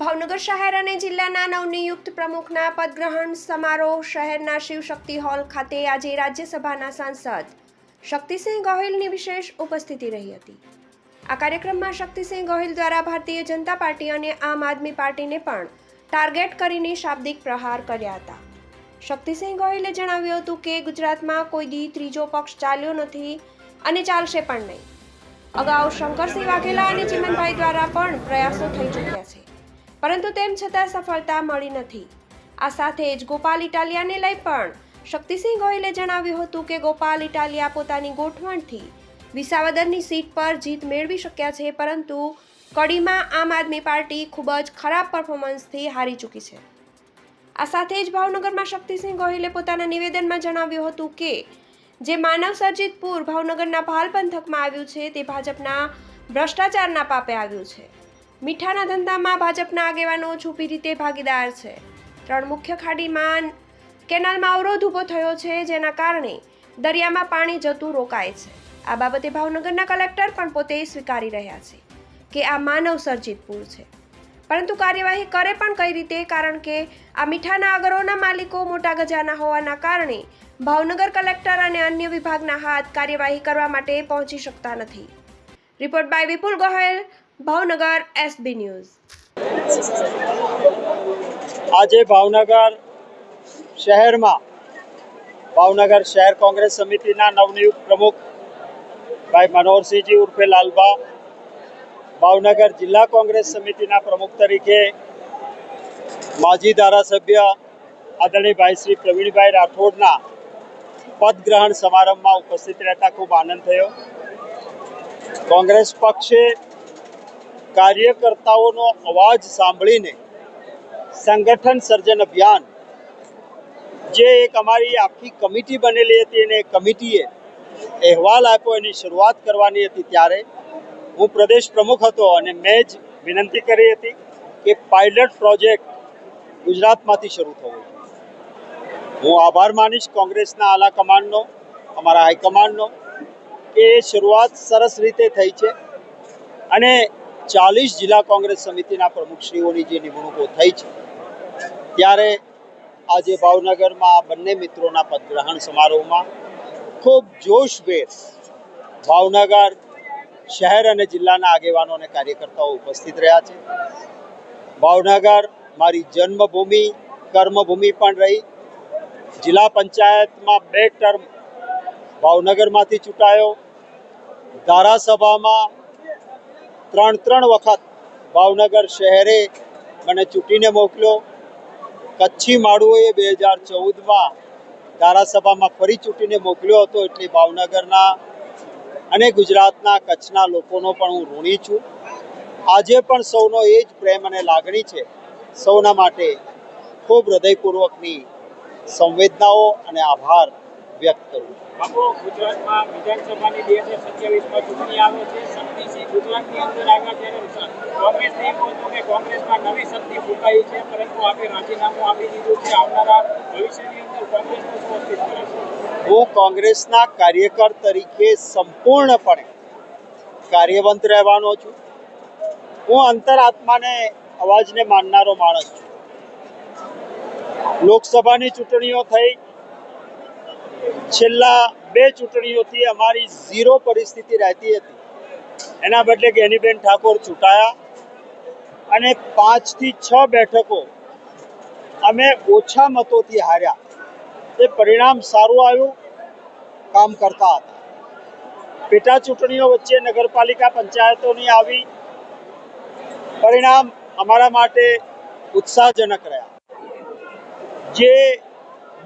ભાવનગર શહેર અને જિલ્લાના નવનિયુક્ત પ્રમુખના પદગ્રહણ સમારોહ શહેરના શિવશક્તિ હોલ ખાતે આજે રાજ્યસભાના સાંસદ શક્તિસિંહ ગોહિલની વિશેષ ઉપસ્થિતિ રહી હતી. આ કાર્યક્રમમાં શક્તિસિંહ ગોહિલ દ્વારા ભારતીય જનતા પાર્ટી અને આમ આદમી પાર્ટીને પણ ટાર્ગેટ કરીને શાબ્દિક પ્રહાર કર્યા હતા. શક્તિસિંહ ગોહિલે જણાવ્યું હતું કે, ગુજરાતમાં કોઈ દી ત્રીજો પક્ષ ચાલ્યો નથી અને ચાલશે પણ નહીં. અગાઉ શંકરસિંહ વાઘેલા અને ચિમનભાઈ દ્વારા પણ પ્રયાસો થઈ ચૂક્યા છે. પરંતુ તેમ છતાં સફળતા મળી નથી. આ સાથે જ ગોપાલ ઇટાલિયાને લઈ પણ શક્તિસિંહ ગોહિલે જણાવ્યું હતું કે ગોપાલ ઇટાલિયા પોતાની ગોઠવણથી વિસાવદરની સીટ પર જીત મેળવી શક્યા છે, પરંતુ કડીમાં આમ આદમી પાર્ટી ખૂબ જ ખરાબ પરફોર્મન્સથી હારી ચૂકી છે. આ સાથે જ ભાવનગરમાં શક્તિસિંહ ગોહિલે પોતાના નિવેદનમાં જણાવ્યું હતું કે, જે માનવ સર્જિત પૂર ભાવનગરના ભાલ પંથકમાં આવ્યું છે, તે ભાજપના ભ્રષ્ટાચારના પાપે આવ્યું છે. મીઠાના ધંધામાં ભાજપના આગેવાનો છુપી રીતે ભાગીદાર છે. ત્રણ મુખ્ય ખાડીમાં કેનાલમાં અવરોધ ઊભો થયો છે, જેના કારણે દરિયામાં પાણી જતું રોકાય છે. આ બાબતે ભાવનગરના કલેક્ટર પણ પોતે સ્વીકારી રહ્યા છે કે આ માનવ સર્જિત પૂર છે. પરંતુ કાર્યવાહી કરે પણ કઈ રીતે? કારણ કે આ મીઠાના આગરોના માલિકો મોટા ગજાના હોવાના કારણે ભાવનગર કલેક્ટર અને અન્ય વિભાગના હાથ કાર્યવાહી કરવા માટે પહોંચી શકતા નથી. Report by Vipul Gohel Bhavnagar SB news આજે ભાવનગર શહેરમાં, ભાવનગર શહેર કોંગ્રેસ સમિતિના નવનિયુક્ત પ્રમુખ ભાઈ મનોહરસિંહજી ઉર્ફે લાલબા, ભાવનગર જિલ્લા કોંગ્રેસ સમિતિના પ્રમુખ તરીકે માજી ધારાસભ્ય આદરણીય ભાઈ શ્રી પ્રવીણભાઈ રાઠોડના પદગ્રહણ સમારંભમાં ઉપસ્થિત રહેતા ખૂબ આનંદ થયો. કોંગ્રેસ પક્ષે કાર્યકર્તાઓનો અવાજ સાંભળીને સંગઠન સર્જન અભિયાન, જે એક અમારી આખી કમિટી બનેલી હતી અને કમિટીએ અહેવાલ આપ્યો, એની શરૂઆત કરવાની હતી ત્યારે. હું પ્રદેશ પ્રમુખ હતો અને મેં જ વિનંતી કરી હતી કે પાયલટ પ્રોજેક્ટ ગુજરાતમાંથી શરૂ થવો. હું આભાર માનીશ કોંગ્રેસના આલા કમાન્ડનો, અમારા હાઈકમાન્ડનો, કે એ શરૂઆત સરસ રીતે થઈ છે. અને ચાલીસ જિલ્લા કોંગ્રેસ સમિતિના પ્રમુખશ્રીઓની જે નિમણૂકો થઈ છે, ત્યારે આજે ભાવનગરમાં બંને મિત્રોના પદગ્રહણ સમારોહમાં ખૂબ જોશભેર ભાવનગર શહેર અને જિલ્લાના આગેવાનો અને કાર્યકર્તાઓ ઉપસ્થિત રહ્યા છે. ભાવનગર મારી જન્મભૂમિ, કર્મભૂમિ પણ રહી. જિલ્લા પંચાયતમાં બે ટર્મ ભાવનગરમાંથી ચૂંટાયો. ધારાસભામાં ત્રણ ત્રણ વખત ભાવનગર શહેરે મને ચૂંટીને મોકલ્યો. કચ્છી માળુઓએ બે હજાર ચૌદમાં ધારાસભામાં ફરી ચૂંટીને મોકલ્યો હતો એટલે ભાવનગરના અને ગુજરાતના કચ્છના લોકોનો પણ હું ઋણી છું. આજે પણ સૌનો એ જ પ્રેમ અને લાગણી છે. સૌના માટે ખૂબ હૃદયપૂર્વકની સંવેદનાઓ અને આભાર. વ્યક્ત કરું છું. બાપુ ગુજરાતમાં વિધાનસભાની બે હજાર સત્યાવીસમાં ચૂંટણી આવે છે શક્તિસિંહ ગુજરાતની અંદર આવ્યા ત્યારે કોંગ્રેસ એમ હતું કે કોંગ્રેસમાં નવી શક્તિ ફૂંકાઈ છે પરંતુ આપણે રાજીનામું આપી દીધું છે. આવનારા ભવિષ્યની અંદર કોંગ્રેસનું શું અસ્તિત્વ હું કોંગ્રેસના કાર્યકર તરીકે સંપૂર્ણપણે કાર્યવંત રહેવાનો છું. હું અંતરાત્માને અવાજને માનનારો માણસ છું. લોકસભાની ચૂંટણીઓ થઈ છેલ્લા બે ચૂંટણીઓથી અમારી ઝીરો પરિસ્થિતિ રહેતી હતી. એના બદલે ગેનીબેન ઠાકોર ચૂંટાયા અને પાંચથી છ બેઠકો અમે ઓછા મતોથી હાર્યા. એ પરિણામ સારું આવ્યું, કામ કરતા હતા. પેટા ચૂંટણીઓ વચ્ચે નગરપાલિકા પંચાયતોની આવી પરિણામ અમારા માટે ઉત્સાહજનક રહ્યા. જે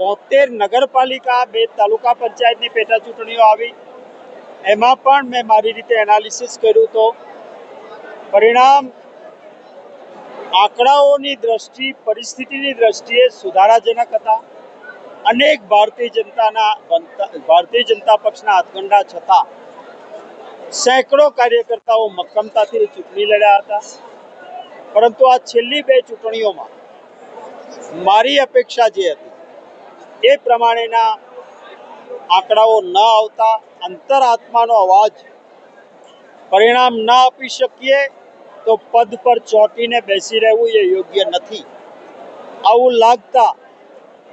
બોતેર નગરપાલિકા, બે તાલુકા પંચાયતની પેટા ચૂંટણીઓ આવી. એમાં પણ મેં મારી રીતે એનાલિસિસ કર્યું તો પરિણામ આંકડાઓની દ્રષ્ટિ, પરિસ્થિતિની દ્રષ્ટિએ સુધારાજનક હતા. અનેક ભારતીય જનતાના ભારતીય જનતા પક્ષના હાથગંડા છતાં સેંકડો કાર્યકર્તાઓ મક્કમતાથી ચૂંટણી લડ્યા હતા. પરંતુ આ છેલ્લી બે ચૂંટણીઓમાં મારી અપેક્ષા જે હતી એ પ્રમાણેના આંકડાઓ ન આવતા અંતરાત્માનો અવાજ પરિણામ ન આપી શકીએ તો પદ પર ચોંટીને બેસી રહેવું એ યોગ્ય નથી. આવું લાગતા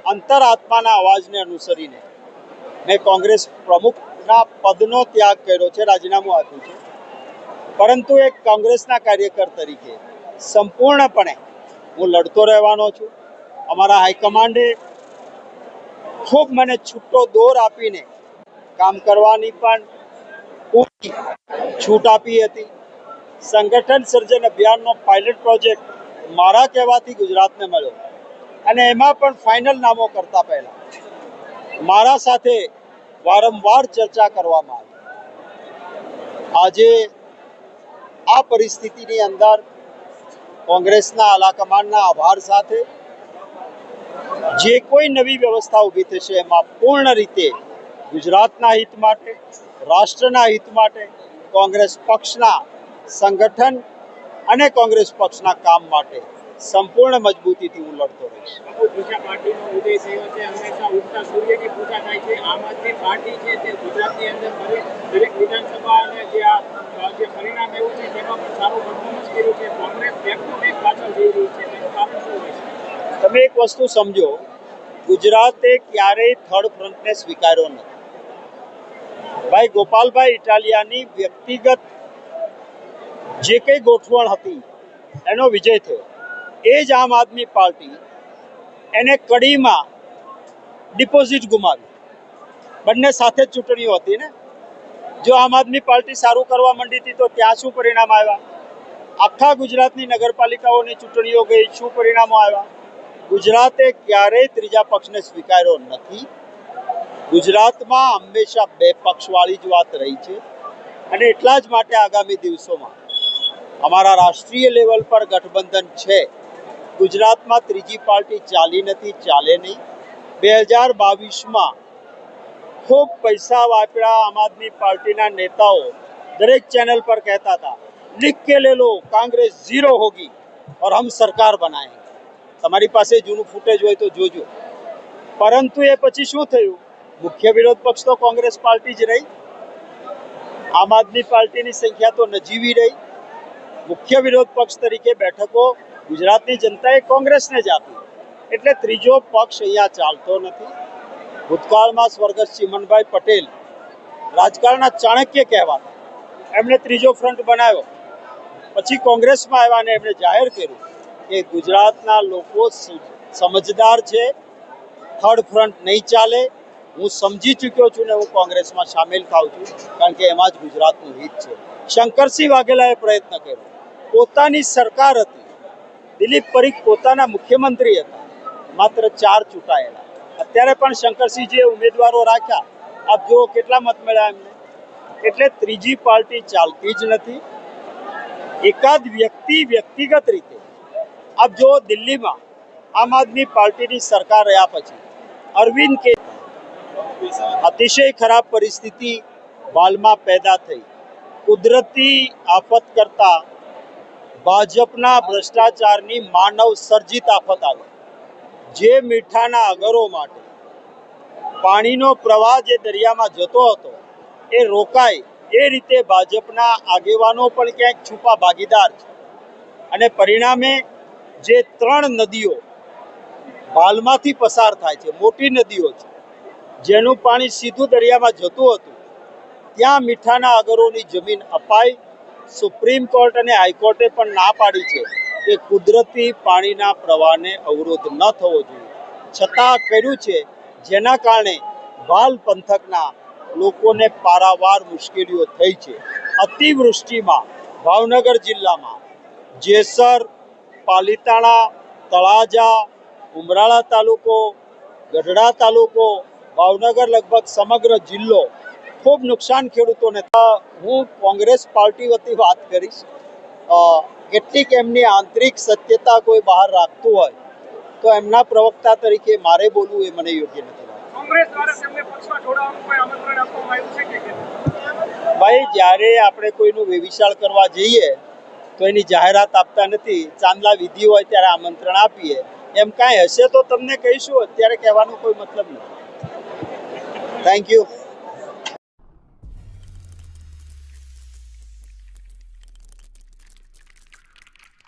અંતરાત્માના અવાજને અનુસરીને મેં કોંગ્રેસ પ્રમુખના પદનો ત્યાગ કર્યો છે, રાજીનામું આપ્યું છે. પરંતુ એક કોંગ્રેસના કાર્યકર તરીકે સંપૂર્ણપણે હું લડતો રહેવાનો છું. અમારા હાઈકમાન્ડે ખૂબ મને છૂટો દોર આપીને કામ કરવાની પણ પૂરી છૂટ આપી હતી. સંગઠન સર્જન અભિયાનનો પાયલટ પ્રોજેક્ટ મારા કહેવાથી ગુજરાતને મળ્યો અને એમાં પણ ફાઇનલ નામો કરતા પહેલા મારા સાથે વારંવાર ચર્ચા કરવામાં આવી. આજે આ પરિસ્થિતિની અંદર કોંગ્રેસના આલાકમાન્ડના આભાર સાથે જે કોઈ નવી વ્યવસ્થા ઊભી થશે, એમાં પૂર્ણ રીતે ગુજરાતના હિત માટે, રાષ્ટ્રના હિત માટે, કોંગ્રેસ પક્ષના સંગઠન અને કોંગ્રેસ પક્ષના કામ માટે સંપૂર્ણ મજબૂતીથી હું લડતો રહીશ. પરિણામ એવું છે તેમાં પણ સારું કર્યું કોંગ્રેસ છે તેનું કારણ શું હોય છે તમે એક વસ્તુ સમજો, ગુજરાતે ક્યારેય થર્ડ ફ્રન્ટને સ્વીકાર્યો નથી. ભાઈ ગોપાલભાઈ ઇટાલિયાની વ્યક્તિગત જે કંઈ ગોઠવણ હતી, એનો વિજય થયો. એ જ આમ આદમી પાર્ટી એને કડીમાં ડિપોઝિટ ગુમાવી બંને સાથે જ ચૂંટણીઓ હતી ને? જો આમ આદમી પાર્ટી સારું કરવા માંડી હતી તો ત્યાં શું પરિણામ આવ્યા? આખા ગુજરાતની નગરપાલિકાઓની ચૂંટણીઓ ગઈ, શું પરિણામો આવ્યા? ગુજરાતે ક્યારેય ત્રીજા પક્ષને સ્વીકાર્યો નથી ગુજરાતમાં હંમેશા બે પક્ષવાળી જ વાત રહી છે અને એટલા જ માટે આગામી દિવસોમાં અમારા રાષ્ટ્રીય લેવલ પર ગઠબંધન છે ગુજરાતમાં ત્રીજી પાર્ટી ચાલી નથી ચાલે નહીં બે હજાર બાવીસમાં ખૂબ પૈસા વાપર્યા આમ આદમી પાર્ટીના નેતાઓ દરેક ચેનલ પર કહેતા હતા लिख के ले लो कांग्रेस जीरो होगी और हम सरकार बनाएंगे તમારી પાસે જૂનું ફૂટેજ હોય તો જોજો. પરંતુ એ પછી શું થયું? મુખ્ય વિરોધ પક્ષ તો કોંગ્રેસ પાર્ટી જ રહી. આમ આદમી પાર્ટીની સંખ્યા તો નજીવી રહી. મુખ્ય વિરોધ પક્ષ તરીકે બેઠકો ગુજરાતની જનતાએ કોંગ્રેસને જ આપી. એટલે ત્રીજો પક્ષ અહીંયા ચાલતો નથી. ભૂતકાળમાં સ્વર્ગસ્થ ચિમનભાઈ પટેલ રાજકારણના ચાણક્ય કહેવાતા. એમણે ત્રીજો ફ્રન્ટ બનાવ્યો. પછી કોંગ્રેસમાં આવ્યા અને એમણે જાહેર કર્યું. કે ગુજરાતના લોકો સમજદાર છે થર્ડ ફ્રન્ટ નહીં ચાલે. હું સમજી ચૂક્યો છું ને હું કોંગ્રેસમાં સામેલ થાઉં છું, કારણ કે એમાં જ ગુજરાતનું હિત છે. શંકરસિંહ વાઘેલાએ પ્રયત્ન કર્યો. પોતાની સરકાર હતી. દિલીપ પરીખ પોતાના મુખ્યમંત્રી હતા. માત્ર ચાર ચૂંટાયેલા. અત્યારે પણ શંકરસિંહ જે ઉમેદવારો રાખ્યા. આપ જુઓ કેટલા મત મળ્યા એમને. એટલે ત્રીજી પાર્ટી ચાલતી જ નથી. એકાદ વ્યક્તિ વ્યક્તિગત રીતે આપ જો દિલ્હીમાં આમ આદમી પાર્ટીની સરકાર રહ્યા પછી અરવિંદ કે અતિશય ખરાબ પરિસ્થિતિ બાલમાં પેદા થઈ. કુદરતી આફત કરતા ભાજપના ભ્રષ્ટાચારની માનવ સર્જિત આફત આવી. જે મીઠાના અગરો માટે પાણીનો પ્રવાહ જે દરિયામાં જતો હતો, એ રોકાય. એ રીતે ભાજપના આગેવાનો પણ ક્યાંક છુપા ભાગીદાર છે. અને પરિણામે જે ત્રણ નદીઓ હાલમાંથી પસાર થાય છે, મોટી નદીઓ છે, જેનું પાણી સીધું દરિયામાં જતું હતું, ત્યાં મીઠાના અગરોની જમીન અપાઈ. સુપ્રીમ કોર્ટ અને હાઈકોર્ટે પણ ના પાડી છે કે કુદરતી પાણીના પ્રવાહને અવરોધ ન થવો જોઈએ. છતાં કર્યું છે, જેના કારણે વાલ પંથકના લોકોને પારાવાર મુશ્કેલીઓ થઈ છે. અતિવૃષ્ટિમાં ભાવનગર જિલ્લામાં જેસર પાલીતાણા તળાજા ઉમરાળા તાલુકો ગઢડા તાલુકો ભાવનગર લગભગ સમગ્ર જિલ્લો ખૂબ નુકસાન ખેડૂતોને હું કોંગ્રેસ પાર્ટી વતી વાત કરીશ. કેટલીક એમની આંતરિક સત્યતા કોઈ બહાર રાખતું હોય તો એમના પ્રવક્તા તરીકે મારે બોલવું એ મને યોગ્ય નથી? ભાઈ જ્યારે આપણે કોઈનું વેવિશાળ કરવા જઈએ તો એની જાહેરાત આપતા નથી, ચાંદલા વિધિ હોય ત્યારે આમંત્રણ આપીએ. એમ કાંઈ હશે તો તમને કહીશું, અત્યારે કહેવાનો કોઈ મતલબ નથી. Thank you